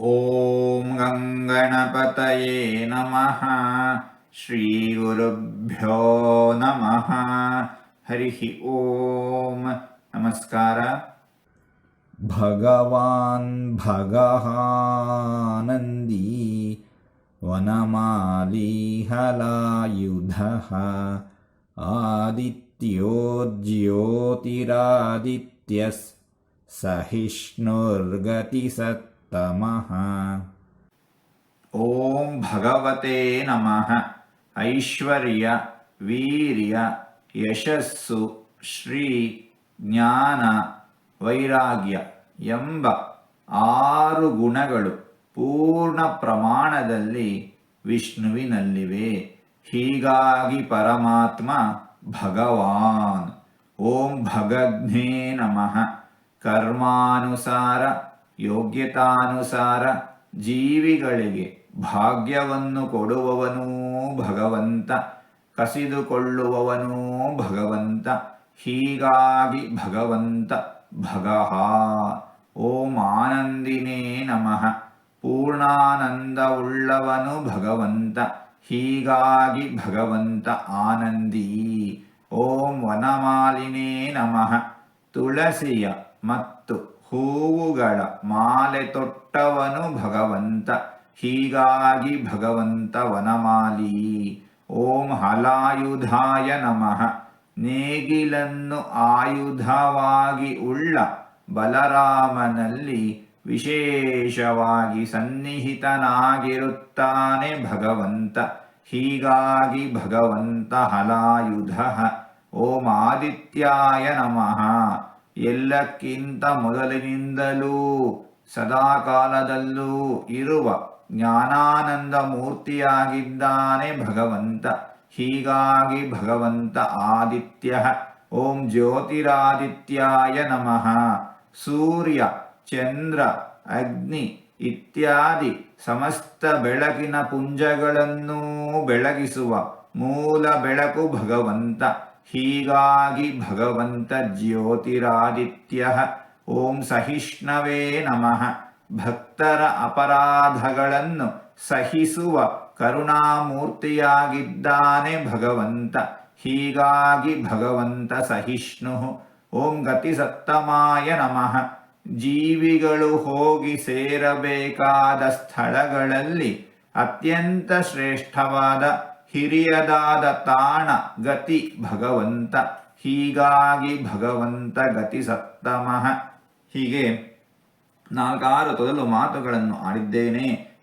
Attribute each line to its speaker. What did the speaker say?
Speaker 1: ॐ गङ्गणपतये नमः। श्रीगुरुभ्यो नमः। हरिः ॐ नमस्कार।
Speaker 2: भगवान् भगहानन्दी वनमालीहलायुधः। आदित्यो ज्योतिरादित्यः ತಮಃ
Speaker 1: ಓಂ ಭಗವತೆ ನಮಃ ಐಶ್ವರ್ಯ ವೀರ್ಯ ಯಶಸ್ಸು ಶ್ರೀ ಜ್ಞಾನ ವೈರಾಗ್ಯ ಎಂಬ ಆರು ಗುಣಗಳು ಪೂರ್ಣ ಪ್ರಮಾಣದಲ್ಲಿ ವಿಷ್ಣುವಿನಲ್ಲಿವೆ. ಹೀಗಾಗಿ ಪರಮಾತ್ಮ ಭಗವಾನ್. ಓಂ ಭಗಜ್ಞೇ ನಮಃ. ಕರ್ಮಾನುಸಾರ ಯೋಗ್ಯತಾನುಸಾರ ಜೀವಿಗಳಿಗೆ ಭಾಗ್ಯವನ್ನು ಕೊಡುವವನೂ ಭಗವಂತ, ಕಸಿದುಕೊಳ್ಳುವವನೂ ಭಗವಂತ, ಹೀಗಾಗಿ ಭಗವಂತ ಭಗಃ. ಓಂ ಆನಂದಿನೇ ನಮಃ. ಪೂರ್ಣಾನಂದವುಳ್ಳವನು ಭಗವಂತ, ಹೀಗಾಗಿ ಭಗವಂತ ಆನಂದಿ. ಓಂ ವನಮಾಲಿನೇ ನಮಃ. ತುಳಸಿಯ ಮತ್ತು ಹೂವುಗಳ ಮಾಲೆ ತೊಟ್ಟವನು ಭಗವಂತ, ಹೀಗಾಗಿ ಭಗವಂತ ವನಮಾಲಿ. ಓಂ ಹಲಾಯುಧಾಯ ನಮಃ. ನೇಗಿಲನ್ನು ಆಯುಧವಾಗಿ ಉಳ್ಳ ಬಲರಾಮನಲ್ಲಿ ವಿಶೇಷವಾಗಿ ಸನ್ನಿಹಿತನಾಗಿರುತ್ತಾನೆ ಭಗವಂತ, ಹೀಗಾಗಿ ಭಗವಂತ ಹಲಾಯುಧ. ಓಂ ಆದಿತ್ಯಾಯ ನಮಃ. ಎಲ್ಲಕ್ಕಿಂತ ಮೊದಲಿನಿಂದಲೂ ಸದಾಕಾಲದಲ್ಲೂ ಇರುವ ಜ್ಞಾನಾನಂದ ಮೂರ್ತಿಯಾಗಿದ್ದಾನೆ ಭಗವಂತ. ಹೀಗಾಗಿ ಭಗವಂತ ಆದಿತ್ಯ. ಓಂ ಜ್ಯೋತಿರಾದಿತ್ಯಾಯ ನಮಃ. ಸೂರ್ಯ, ಚಂದ್ರ, ಅಗ್ನಿ ಇತ್ಯಾದಿ ಸಮಸ್ತ ಬೆಳಕಿನ ಪುಂಜಗಳನ್ನೂ ಬೆಳಗಿಸುವ ಮೂಲ ಬೆಳಕು ಭಗವಂತ. ಹೀಗಾಗಿ ಭಗವಂತ ಜ್ಯೋತಿರಾದಿತ್ಯ ಓಂ ಸಹಿಷ್ಣವೇ ನಮಃ. ಭಕ್ತರ ಅಪರಾಧಗಳನ್ನು ಸಹಿಸುವ ಕರುಣಾಮೂರ್ತಿಯಾಗಿದ್ದಾನೆ ಭಗವಂತ. ಹೀಗಾಗಿ ಭಗವಂತ ಸಹಿಷ್ಣು ಓಂ ಗತಿಸತ್ತಮಾಯ ನಮಃ. ಜೀವಿಗಳು ಹೋಗಿ ಸೇರಬೇಕಾದ ಸ್ಥಳಗಳಲ್ಲಿ ಅತ್ಯಂತ ಶ್ರೇಷ್ಠವಾದ ಹಿರಿಯದಾದ ತಾಣ ಗತಿ ಭಗವಂತ ಹೀಗಾಗಿ ಭಗವಂತ ಗತಿ ಸಪ್ತಮಃ. ಹೀಗೆ ನಾಲ್ಕಾರು ತೊದಲು ಮಾತುಗಳನ್ನು ಆಡಿದ್ದೇನೆ.